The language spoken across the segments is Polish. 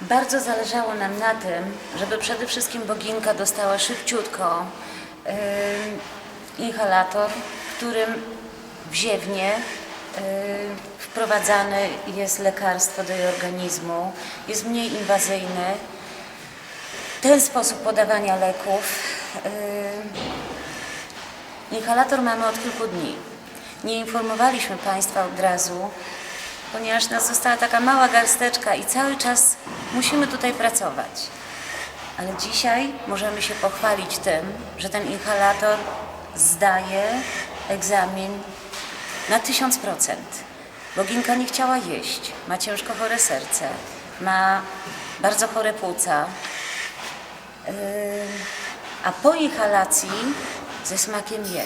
Bardzo zależało nam na tym, żeby przede wszystkim Boginka dostała szybciutko yy, inhalator, którym wziewnie yy, wprowadzane jest lekarstwo do jej organizmu, jest mniej inwazyjny. Ten sposób podawania leków. Yy, inhalator mamy od kilku dni. Nie informowaliśmy Państwa od razu, ponieważ nas została taka mała garsteczka i cały czas musimy tutaj pracować. Ale dzisiaj możemy się pochwalić tym, że ten inhalator zdaje egzamin na 1000%. Boginka nie chciała jeść, ma ciężko chore serce, ma bardzo chore płuca, Yy, a po inhalacji ze smakiem je.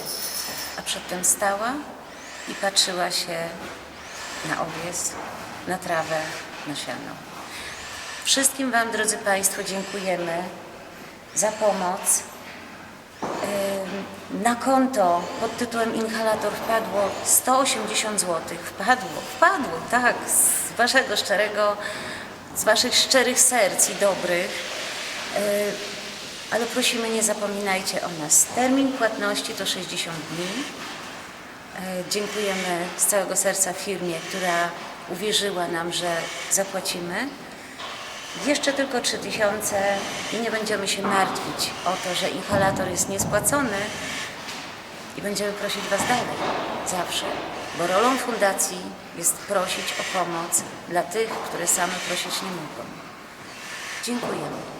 A przedtem stała i patrzyła się na owiec, na trawę, na siano. Wszystkim Wam, drodzy Państwo, dziękujemy za pomoc. Na konto pod tytułem inhalator wpadło 180 zł. Wpadło, wpadło, tak, z Waszego szczerego, z Waszych szczerych serc i dobrych. Ale prosimy, nie zapominajcie o nas. Termin płatności to 60 dni. Dziękujemy z całego serca firmie, która uwierzyła nam, że zapłacimy. Jeszcze tylko 3000 i nie będziemy się martwić o to, że inhalator jest niespłacony i będziemy prosić Was dalej, zawsze, bo rolą fundacji jest prosić o pomoc dla tych, które same prosić nie mogą. Dziękujemy.